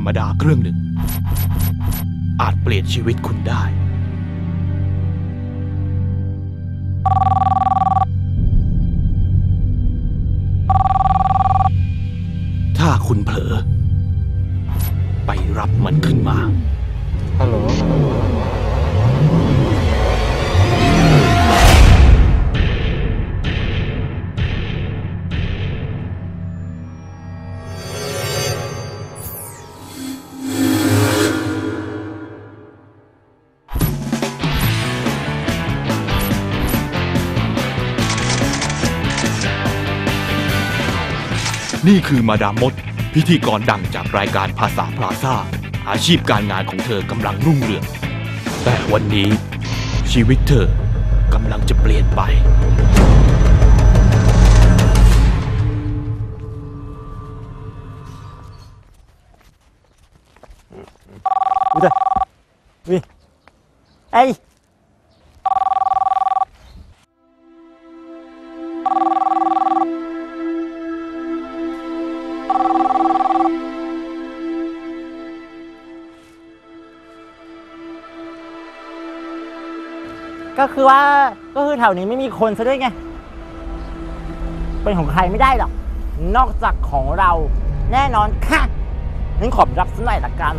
ธรรมดาเครื่องหนึ่ง อาจเปลี่ยนชีวิตคุณได้ ถ้าคุณเผลอ นี่คือมาดามมด พิธีกรดังจากรายการภาษาพลาซ่า อาชีพการงานของเธอกำลังรุ่งเรือง แต่วันนี้ชีวิตเธอกำลังจะเปลี่ยนไป Udah. Wih. Hey. ก็คือว่าก็คือแถวนี้ไม่มีคนซะด้วยไง เป็นของใครไม่ได้หรอก นอกจากของเราแน่นอนค่ะงั้นขอรับสักหน่อยละกัน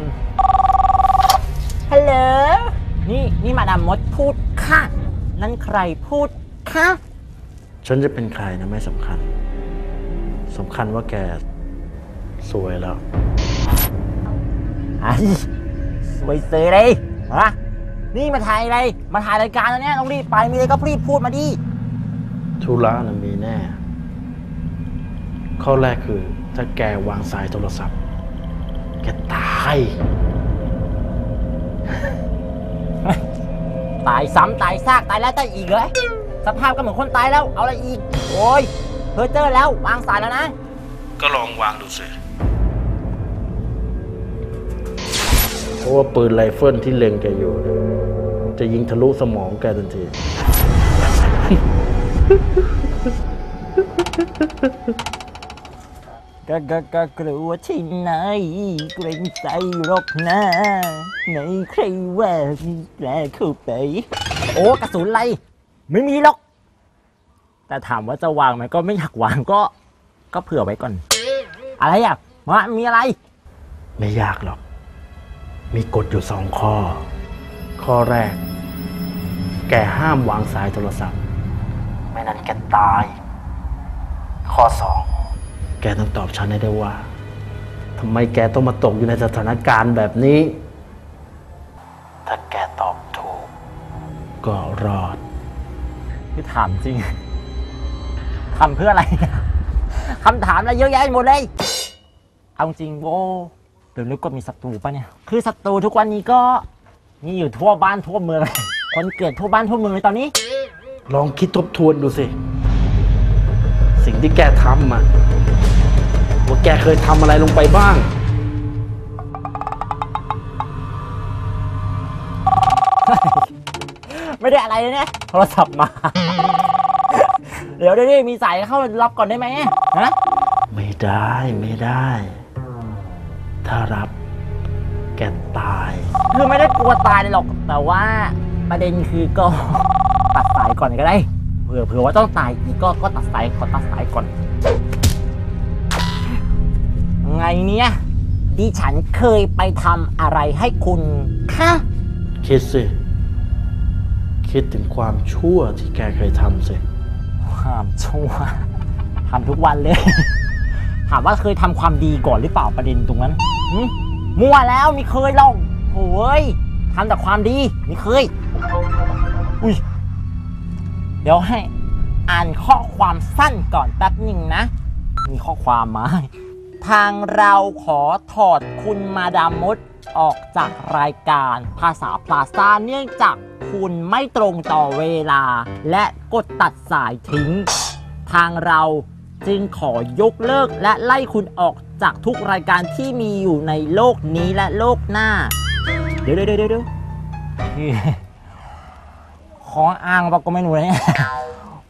ฮัลโหล นี่นี่มาดามมดพูดค่ะ นั่นใครพูดค่ะ ฉันจะเป็นใครนะไม่สำคัญสำคัญว่าแกสวยแล้ว ไอ้สวยเซยเลยฮะ นี่มาถ่ายอะไร มาถ่ายรายการแล้วเนี่ยต้องรีบไป มีอะไรก็รีบพูดมาดิธุระนะมีแน่ ข้อแรกคือ ถ้าแกวางสายโทรศัพท์ แกตาย ตายซ้ำตายซากตายแล้วตายอีกเลยสภาพก็เหมือนคนตายแล้ว เอาอะไรอีก โอ้ยเพอเจอร์แล้ว วางสายแล้วนะ ก็ลองวางดูสิ เพราะว่าปืนไรเฟิลที่เล็งแกอยู่เนี่ยจะยิงทะลุสมองแกทันทีก็ก็ก็กลัวที่ไหนเกรงใจหรอกนะไหนใครว่ามีแกล้เข้าไป โอ้กระสุนอะไรไม่มีหรอก แต่ถามว่าจะวางไหมก็ไม่อยากวางก็ ก็เผื่อไว้ก่อน อะไรอะมามีอะไร ไม่ยากหรอก มีกฎอยู่สองข้อ ข้อแรก แกห้ามวางสายโทรศัพท์ ไม่นั้นแกตาย ข้อสอง แกต้องตอบฉันให้ได้ว่าทำไมแกต้องมาตกอยู่ในสถานการณ์แบบนี้ ถ้าแกตอบถูก ก็รอดคือถามจริงทำเพื่ออะไรเนี่ยคำถามอะไรเยอะแยะหมดเลย เอาจริงโว้ เดี๋ยวนึกว่ามีศัตรูปะเนี่ย คือศัตรูทุกวันนี้ก็มีอยู่ทั่วบ้านทั่วเมืองเลยคนเกิดทั่วบ้านทั่วเมืองเลยตอนนี้ ลองคิดทบทวนดูสิ สิ่งที่แกทำอะว่าแกเคยทำอะไรลงไปบ้าง ไม่ได้อะไรเลยเนี่ยโทรศัพท์มา เดี๋ยวเดี๋ยวเดี๋ยวมีสายเข้ารับก่อนได้ไหมฮะไม่ได้ไม่ได้ ถ้ารับ แกตาย คือไม่ได้กลัวตายเลยหรอก แต่ว่าประเด็นคือก็ ตัดสายก่อนก็ได้ เผื่อเผื่อว่าต้องตายอีกก็ก็ตัดสายก่อนตัดสายก่อน ไงเนี่ยดิฉันเคยไปทำอะไรให้คุณคะคิดสิ คิดถึงความชั่วที่แกเคยทำสิ ความชั่วทำทุกวันเลย ถามว่าเคยทำความดีก่อนหรือเปล่าประเด็นตรงนั้นมั่วแล้วม่เคยหรอกโอ้ยทำแต่ความดีไม่เคย อุ้ย เดี๋ยวให้อ่านข้อความสั้นก่อนแป๊บหนึ่งนะ มีข้อความมา ทางเราขอถอดคุณมาดามมดออกจากรายการภาษาพลาซ่าเนื่องจากคุณไม่ตรงต่อเวลา และกดตัดสายทิ้ง ทางเรา จึงขอยกเลิกและไล่คุณออกจากทุกรายการที่มีอยู่ในโลกนี้และโลกหน้า เดี๋ยวเดี๋ยวเดี๋ยวเดี๋ยวขออ้างบอกก็ไม่รู้เลยเนี่ย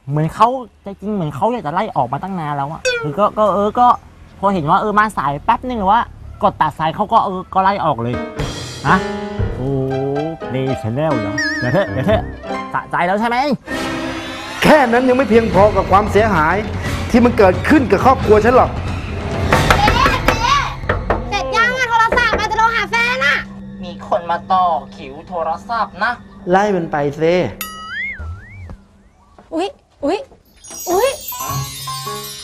เหมือนเขาใจจริงเหมือนเขาอยากจะไล่ออกมาตั้งนานแล้วอะคือก็ก็เออก็พอเห็นว่าเออมาสายแป๊บนึงหรือว่ากดตัดสายเขาก็เออก็ไล่ออกเลยฮะโอ้เดชแนลเหรอเดี๋ยวเถอะเดี๋ยวเถอะสะใจแล้วใช่ไหมแค่นั้นยังไม่เพียงพอกับความเสียหาย ที่มันเกิดขึ้นกับครอบครัวฉันหรอก เสร็จยังอะโทรศัพท์มาจะโทรหาแฟนอะมีคนมาต่อคิวโทรศัพท์นะ ไล่มันไปเซอุ๊ย อุ๊ย อุ๊ย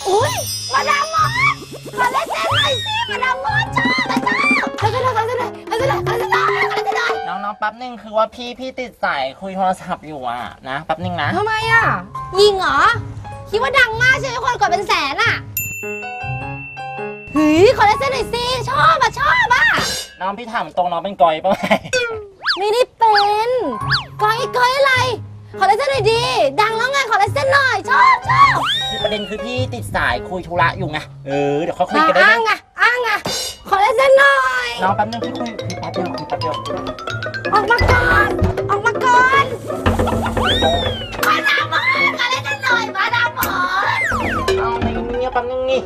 อุ๊ย มาดามมอนมาเล่นเต้นหน่อยสิมาดามมอนชอบมาชอบขอเส้นหน่อยขอเส้นหน่อยขอเส้นหน่อยขอเส้นหน่อยขอเส้นหน่อยน้องๆแป๊บนึงคือว่าพี่พี่ติดสายคุยโทรศัพท์อยู่อะนะแป๊บนึงนะทำไมอะยิงเหรอ คิดว่าดังมากใช่ไหมคนกดเป็นแสนอะเฮ้ยขอเล่นเส้นหน่อยสิชอบอะชอบอะน้องพี่ถามตรงน้องเป็นกอยปะไหมไม่ได้เป็นก้อยก้อยอะไร ขอเล่นเส้นหน่อยดี ดังแล้วไงขอเล่นเส้นหน่อยชอบชอบคือประเด็นคือพี่ติดสายคุยธุระอยู่ไงเออเดี๋ยวค่อยคุยกันได้อ้างไหมอะอ้างอะขอเล่นเส้นหน่อยน้องแป๊บนึงพี่คุยคุยแป๊บเดียวคุยแป๊บเดียวออกมาก่อนออกมาก่อน ไม่เงียบ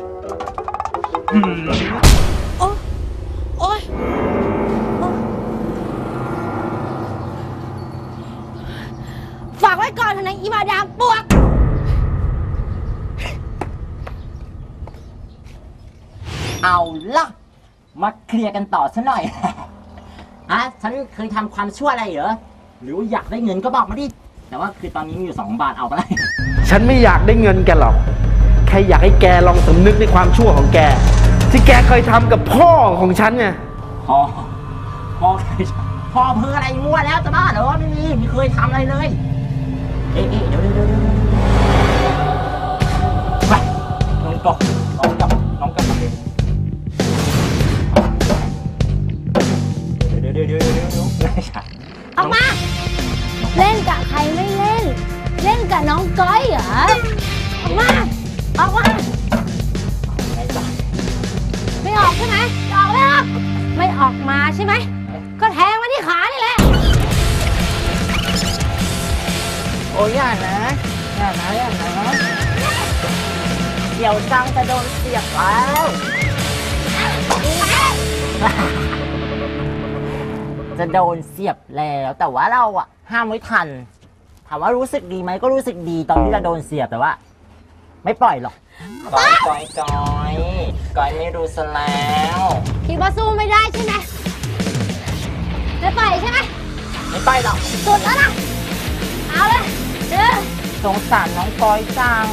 แป๊บนึงนี่โอ้โอ้ยฝากไว้ก่อนเถอะนะอีมาดามปวก เอาล่ะ มาเคลียร์กันต่อซะหน่อยฮะฉันเคยทำความชั่วอะไรเหรอ หรือว่าอยากได้เงินก็บอกมาดิ แต่ว่าคือตอนนี้มีอยู่สองบาทเอาไปเลย ฉันไม่อยากได้เงินแกหรอกแค่อยากให้แกลองสำนึกในความชั่วของแก ที่แกเคยทำกับพ่อของฉันไงพ่อพ่อใคยพ่อเพื่ออะไรมั่วแล้วจะบ้าเหรอไม่มีไม่เคยทำอะไรเลย เอ๊ะ ช่ไหมจะออกไม่ออกไม่ออกมาใช่ไหม ก็แทงมาที่ขานี่แหละโอ้ยอย่านะอย่านะอย่านะเดี๋ยวจังจะโดนเสียบแล้วจะโดนเสียบแล้วแต่ว่าเราอะห้ามไว้ทัน ถามว่ารู้สึกดีไหมก็รู้สึกดีตอนที่เราโดนเสียบแต่ว่า ไม่ปล่อยหรอกกอยกอยกอย ก้อยไม่รู้ซะแล้ว คิดว่าสู้ไม่ได้ใช่ไหมไม่ไปใช่ไหมไม่ไปหรอกสุดแล้วนะเอาเลยเด้อสงสารน้องก้อยจัง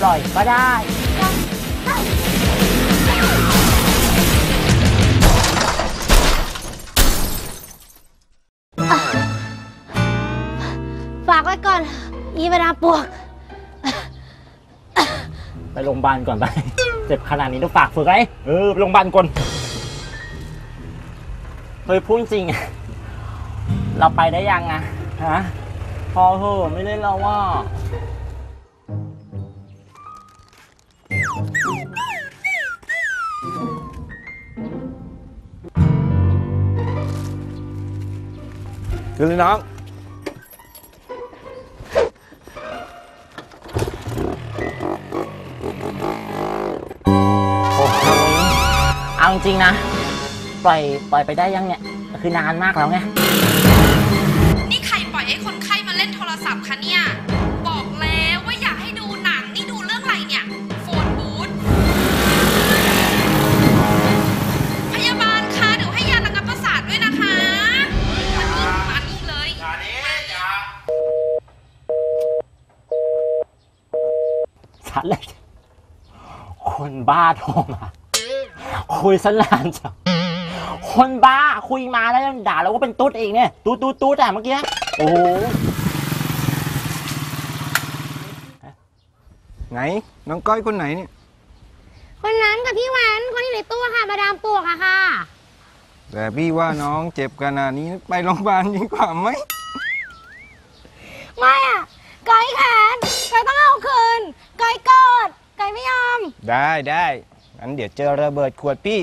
ปล่อยก็ได้ฝากไว้ก่อน อีเวลาปวก ไปโรงพยาบาลก่อนไป เจ็บขนาดนี้ต้องฝากฝึกไว้เออไปโรงพยาบาลก่อนเคยพูดจริงอะเราไปได้ยังอะฮะพอเถอะไม่เล่นแล้วว่า คือน้อง เอาจริงๆนะ ปล่อยปล่อยไปได้ยังเนี่ยคือนานมากแล้วไง นี่ใครปล่อยให้คนไข้มาเล่นโทรศัพท์คะเนี่ย บอกแล้วว่าอยากให้ดูหนัง นี่ดูเรื่องอะไรเนี่ย โฟนบูธพยาบาลคะเดี๋ยวให้ยาระงับประสาทด้วยนะคะมานี่มานี่เลย ชัดเลย คนบ้าโทรมา คุยสนานจังคนบ้าคุยมาแล้วยังด่าเราว่าเป็นตุ๊ดเองเนี่ย ตุ๊ดตุ๊ดตุ๊ดแต่เมื่อกี้ โอ้โห ไหน น้องก้อยคนไหนเนี่ย คนนั้นกับพี่แหวนคนที่ในตู้ค่ะ มาดามปวกอะค่ะ แต่พี่ว่าน้องเจ็บขนาดนี้ไปโรงพยาบาลดีกว่าไหม ไม่อะก้อยแขนก้อยต้องเอาคืนก้อยกอดก้อยไม่ยอม ได้ได้ งั้นเดี๋ยวเจอระเบิดขวดพี่